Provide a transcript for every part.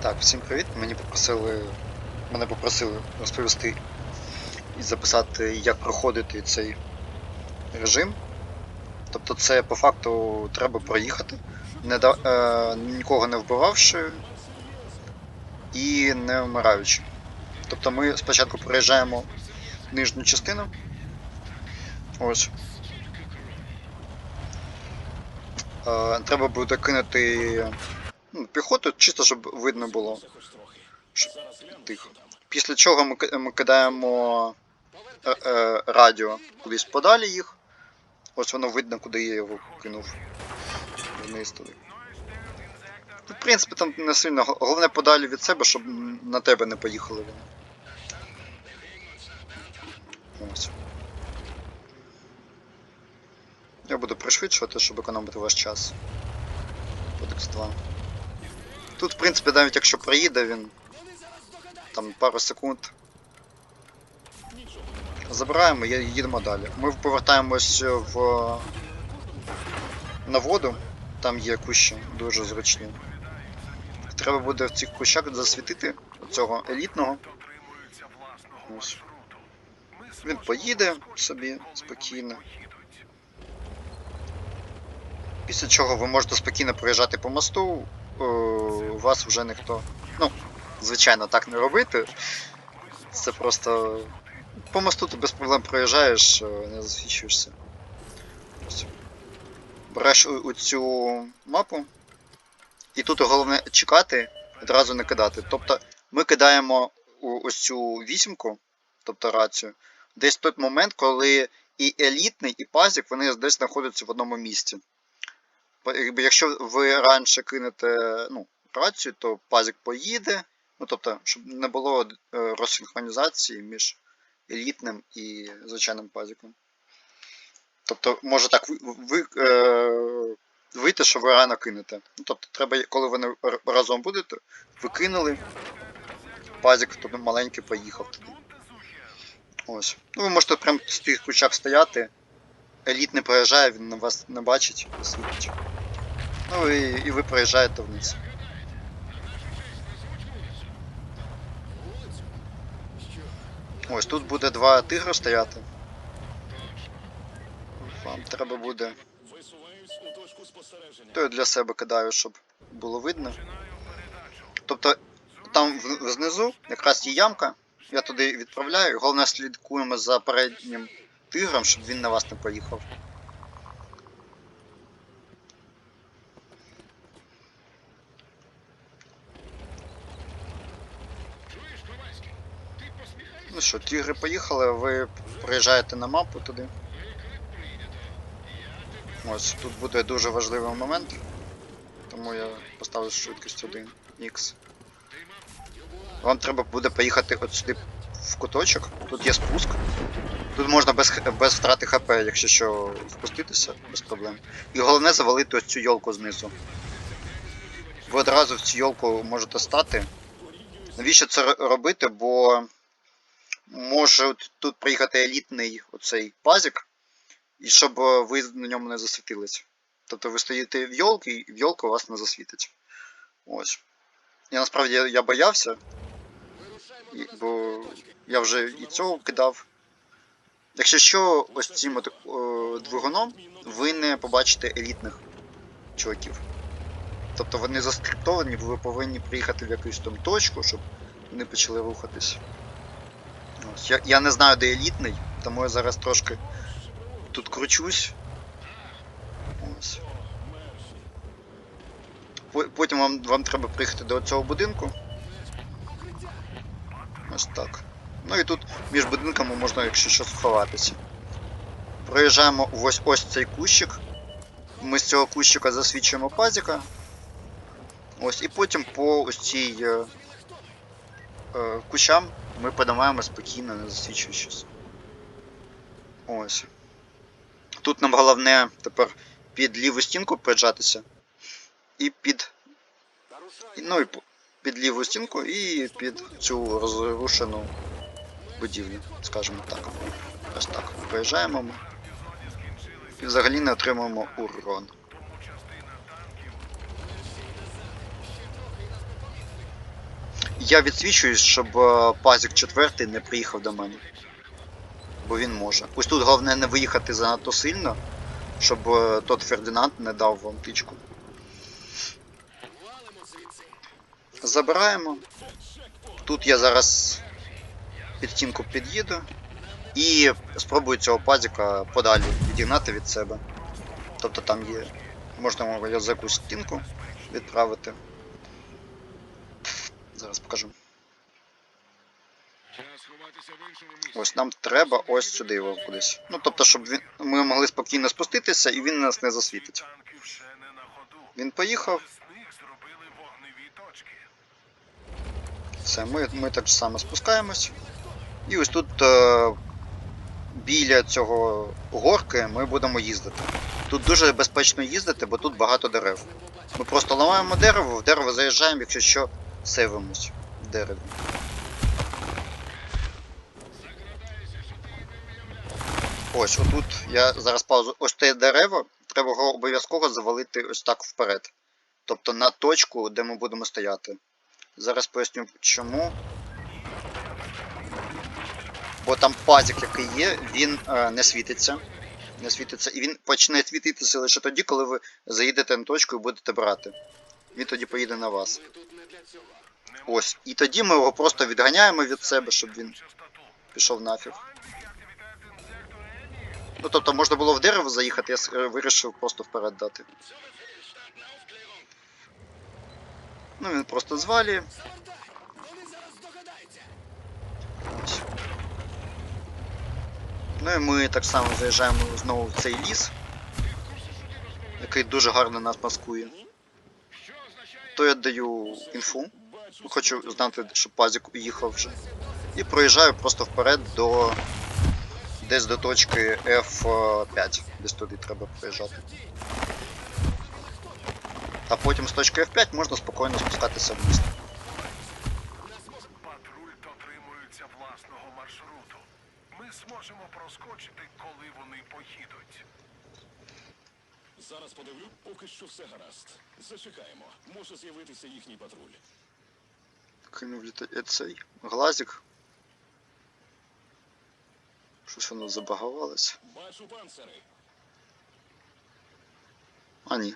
Так, всім привіт. Мені попросили. Мене попросили розповісти і записати, як проходити цей режим. Тобто це по факту треба проїхати, не да, е, нікого не вбивавши і не вмираючи. Тобто ми спочатку проїжджаємо нижню частину. Ось. Е, треба буде кинути ну, піхоту, чисто щоб видно було. Тихо. Після чого ми, ми кидаємо е, е, радіо кудись подалі їх. Ось воно видно, куди я його кинув. Вниз туди. Ну, В принципі, там не сильно. Головне подалі від себе, щоб на тебе не поїхали вони. Ось. Я буду пришвидшувати, щоб економити ваш час. Кодекс 2. Тут, в принципі, навіть якщо проїде він там пару секунд. Забираємо і їдемо далі. Ми повертаємось в на воду, там є кущі дуже зручні. Треба буде в цих кущах засвітити цього елітного. Ось. Він поїде собі спокійно. Після чого ви можете спокійно проїжджати по мосту, вас вже ніхто. Ну, звичайно, так не робити. Це просто. По мосту ти без проблем проїжджаєш, е, не засвічуєшся. Береш у, у цю мапу. І тут головне чекати, одразу не кидати. Тобто ми кидаємо у ось цю вісімку, тобто рацію, десь той момент, коли і елітний, і пазік вони десь знаходяться в одному місці. Якщо ви раніше кинете ну, рацію, то пазик поїде. Ну, тобто, щоб не було е, розсинхронізації між елітним і звичайним пазиком. Тобто, може так ви, ви, е, вийти, що ви рано кинете. Ну, тобто, треба, коли вони разом будете, ви кинули, пазик тобто, маленький поїхав туди. Ось. Ну, ви можете прямо в тих кущах стояти. Еліт не проїжджає, він вас не бачить, світить. Ну і, і ви проїжджаєте вниз. Ось тут буде два тигри стояти. Вам треба буде. То я для себе кидаю, щоб було видно. Тобто там знизу якраз є ямка. Я туди відправляю. Головне слідкуємо за переднім тигром, щоб він на вас не поїхав. Ну що, тігри поїхали, ви приїжджаєте на мапу туди. Ось тут буде дуже важливий момент. Тому я поставлю швидкість 1 X. Вам треба буде поїхати от сюди в куточок. Тут є спуск. Тут можна без, без втрати ХП, якщо що, спуститися, без проблем. І головне завалити ось цю йолку знизу. Ви одразу в цю йолку можете стати. Навіщо це робити? Бо може тут приїхати елітний оцей пазік, і щоб е, ви на ньому не засвітились. Тобто ви стоїте в йолки, і в йолка вас не засвітить. Ось. Я насправді я, боявся, бо я вже і цього кидав. Якщо що, ось цим о, двигуном ви не побачите елітних чуваків. Тобто вони заскриптовані, ви повинні приїхати в якусь там точку, щоб вони почали рухатись. Я, я не знаю, де елітний, тому я зараз трошки тут кручусь. Ось. Потім вам, вам треба приїхати до цього будинку. Ось так. Ну і тут між будинками можна, якщо що, сховатися. Проїжджаємо ось ось цей кущик. Ми з цього кущика засвідчуємо пазіка. Ось, і потім по ось цій е, е, кущам ми подимаємо спокійно, не засвічуючись. Ось. Тут нам головне тепер під ліву стінку приджатися. І під. Ну і під ліву стінку і під цю розрушену будівлю, скажімо так. Ось так. Проїжджаємо ми. І взагалі не отримуємо урон. Я відсвічуюсь, щоб е, пазік четвертий не приїхав до мене. Бо він може. Ось тут головне не виїхати занадто сильно, щоб е, тот Фердинанд не дав вам тичку. Забираємо. Тут я зараз під стінку під'їду і спробую цього пазіка подалі відігнати від себе. Тобто там є. Можна його за якусь стінку відправити. Зараз покажу. Ось нам треба ось сюди його кудись. Ну тобто, щоб він, ми могли спокійно спуститися і він нас не засвітить. Він поїхав, все, ми, ми так само спускаємось. І ось тут е, біля цього горки ми будемо їздити. Тут дуже безпечно їздити, бо тут багато дерев. Ми просто ламаємо дерево, в дерево заїжджаємо, якщо що, сейвимось в дереві. Ось, отут я зараз паузу. Ось те дерево, треба його обов'язково завалити ось так вперед. Тобто на точку, де ми будемо стояти. Зараз поясню чому. Бо там пазик, який є, він е, не світиться. Не світиться. І він почне світитися лише тоді, коли ви заїдете на точку і будете брати. Він тоді поїде на вас. Ось. І тоді ми його просто відганяємо від себе, щоб він пішов нафіг. Ну тобто можна було в дерево заїхати, я е, вирішив просто вперед дати. Ну він просто звалює. Ну і ми так само заїжджаємо знову в цей ліс, який дуже гарно нас маскує. То я даю інфу, хочу знати, що пазік уїхав вже. І проїжджаю просто вперед до десь до точки F5. Десь туди треба проїжджати. А потім з точки F5 можна спокійно спускатися в Патруль що все гаразд. Зачекаємо. Може з'явитися їхній патруль. Кинув е, цей глазик. Щось воно забагувалось. Бачу панцири. А ні.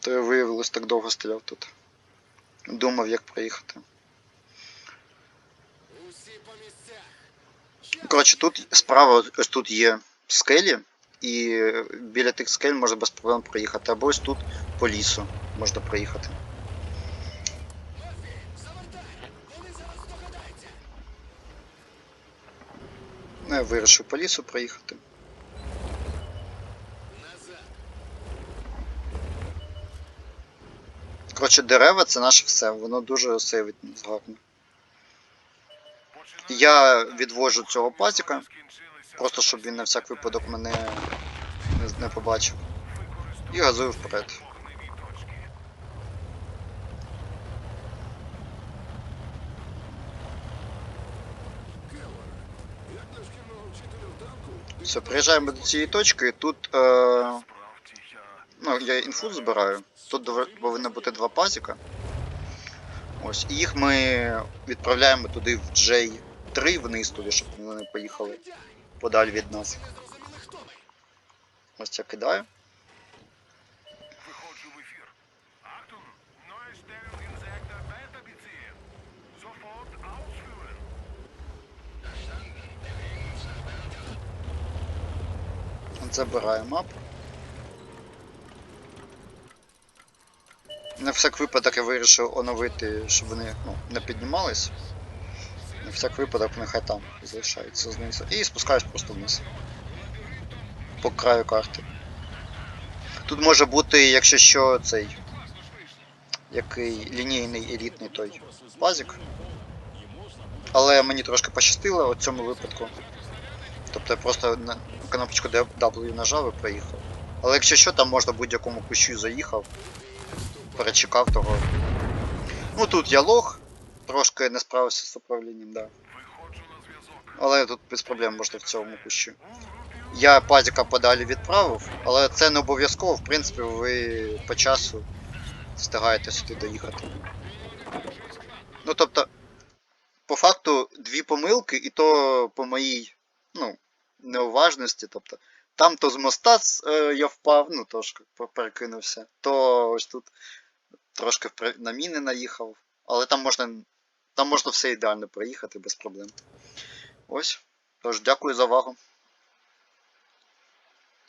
То я виявилось так довго стріляв тут. Думав, як проїхати. Коротше, тут справа ось тут є скелі, і біля тих скель можна без проблем проїхати. Або ось тут по лісу можна проїхати. Ну, я вирішив по лісу проїхати. Коротше, дерева це наше все, воно дуже сейвить гарно. Я відвожу цього пазіка, просто щоб він на всяк випадок мене не, побачив. І газую вперед. Все, приїжджаємо до цієї точки, тут е, ну, я інфу збираю. Тут повинно бути два пазіка. Ось, і їх ми відправляємо туди в J3 вниз туди, щоб вони поїхали подалі від нас. Ось я кидаю. виходжу в ефір. Achtung, neue Stellung in Sektor Beta beziehen. Sofort ausführen. Забираю мап. На всяк випадок я вирішив оновити, щоб вони ну, не піднімались. На всяк випадок нехай там залишаються знизу. І спускаюсь просто вниз. По краю карти. Тут може бути, якщо що, цей. Який лінійний елітний той пазик. Але мені трошки пощастило у цьому випадку. Тобто я просто на кнопочку W нажав і проїхав. Але якщо що, там можна будь-якому кущу заїхав, перечекав того. Ну тут я лох, трошки не справився з управлінням, да. Але тут без проблем можна в цьому кущі. Я пазіка подалі відправив, але це не обов'язково, в принципі, ви по часу встигаєте сюди доїхати. Ну тобто, по факту, дві помилки, і то по моїй, ну, неуважності. Тобто, там то з моста е, я впав, ну трошки перекинувся, то ось тут трошки на міни наїхав. Але там можна. Там можна все ідеально проїхати без проблем. Ось. Тож, дякую за увагу.